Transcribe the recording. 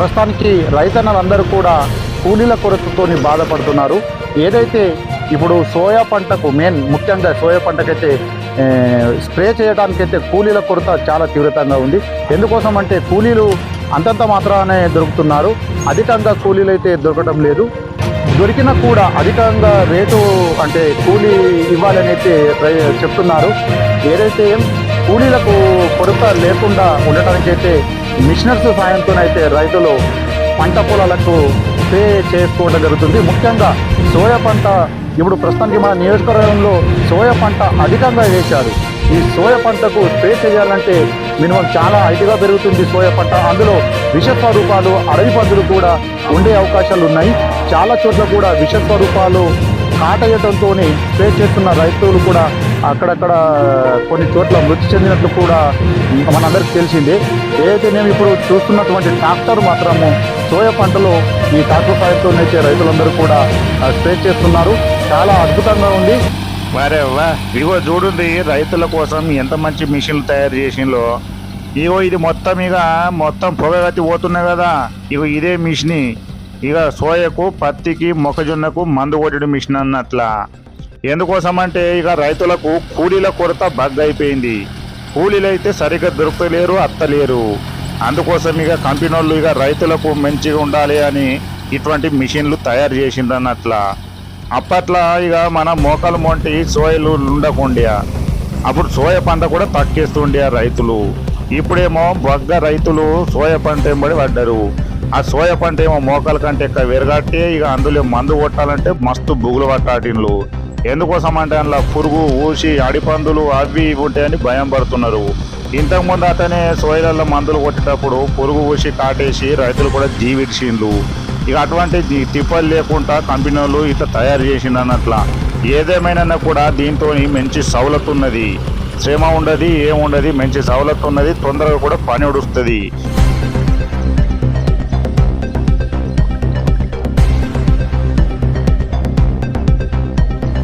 ప్రస్తుతానికి రైతన్నలందరూ కూడా కూలీల కొరతతో బాధపడుతున్నారు. ఏదైతే ఇప్పుడు సోయా పంటకు మెయిన్ ముఖ్యంగా సోయా పంటకైతే స్ప్రే చేయడానికైతే కూలీల కొరత చాలా తీవ్రతంగా ఉంది. ఎందుకోసం అంటే కూలీలు అంతంత మాత్రానే దొరుకుతున్నారు. అధికంగా కూలీలు అయితే దొరకడం లేదు. దొరికినా కూడా అధికంగా రేటు అంటే కూలీ ఇవ్వాలని అయితే చెప్తున్నారు. ఏదైతే కూలీలకు కొరత లేకుండా ఉండటానికైతే మిషనర్స్ సాయంతోనైతే రైతులు పంట పొలాలకు స్ప్రే చేసుకోవడం జరుగుతుంది. ముఖ్యంగా సోయా పంట ఇప్పుడు ప్రస్తుతానికి మన నియోజకవర్గంలో సోయా పంట అధికంగా వేశారు. ఈ సోయా పంటకు స్ప్రే చేయాలంటే మినిమం చాలా హైట్గా పెరుగుతుంది సోయా పంట. అందులో విషస్వరూపాలు అడవి పందులు కూడా ఉండే అవకాశాలు ఉన్నాయి. చాలా చోట్ల కూడా విషస్వరూపాలు స్వరూపాలు స్ప్రే చేస్తున్న రైతులు కూడా అక్కడక్కడ కొన్ని చోట్ల మృతి చెందినట్లు కూడా మనందరికీ తెలిసింది. ఏదైతే నేను ఇప్పుడు చూస్తున్నటువంటి ట్రాక్టర్ మాత్రము సోయా పంటలో ఈ ట్రాక్టర్ సాయంతో అయితే రైతులందరూ కూడా స్ప్రే చేస్తున్నారు. చాలా అద్భుతంగా ఉంది. మరే వా ఇగో చూడండి రైతుల కోసం ఎంత మంచి మిషన్లు తయారు చేసినలో ఇగో ఇది మొత్తం ఇక మొత్తం పొగగతి పోతున్నాయి కదా. ఇగో ఇదే మిషన్. ఇక సోయకు పత్తికి మొక్కజొన్నకు మందు కొట్టడం మిషన్ అన్నట్ల. ఎందుకోసం అంటే ఇక రైతులకు కూలీల కొరత బగ్గైపోయింది అయిపోయింది కూలీలు అయితే సరిగ్గా దొరకలేరు అత్తలేరు. అందుకోసం ఇక కంపెనీ వాళ్ళు ఇక రైతులకు మంచిగా ఉండాలి అని ఇటువంటి మిషన్లు తయారు చేసిండ్రు అన్నట్లా. అప్పట్లో ఇక మన మోకాలు మొంటి సోయలు ఉండకుండే అప్పుడు సోయ పంట కూడా తక్కేస్తుండే రైతులు. ఇప్పుడేమో బొగ్గ రైతులు సోయ పంట ఎంబడి పడ్డారు. ఆ సోయా పంట ఏమో మోకాల కంటే ఎక్కువ విరగట్టి ఇక అందులో మందు కొట్టాలంటే మస్తు బుగులు పట్టాటిన్లు. ఎందుకోసం అంటే అందులో పురుగు ఊసి అడిపందులు అవి ఇవి ఉంటాయని భయం పడుతున్నారు. ఇంతకుముందు అతనే సోయలలో మందులు కొట్టేటప్పుడు పురుగు ఊసి కాటేసి రైతులు కూడా జీవిడ్చిండ్లు ఇక అటువంటి తిప్పలు లేకుండా కంపెనీ వాళ్ళు ఇట్లా తయారు చేసిండు అన్నట్ల ఏదేమైనా కూడా దీంతో మంచి సవలతు ఉన్నది శ్రమ ఉండదు ఏముండదు మంచి సవలతు ఉన్నది తొందరగా కూడా పని ఉడుస్తుంది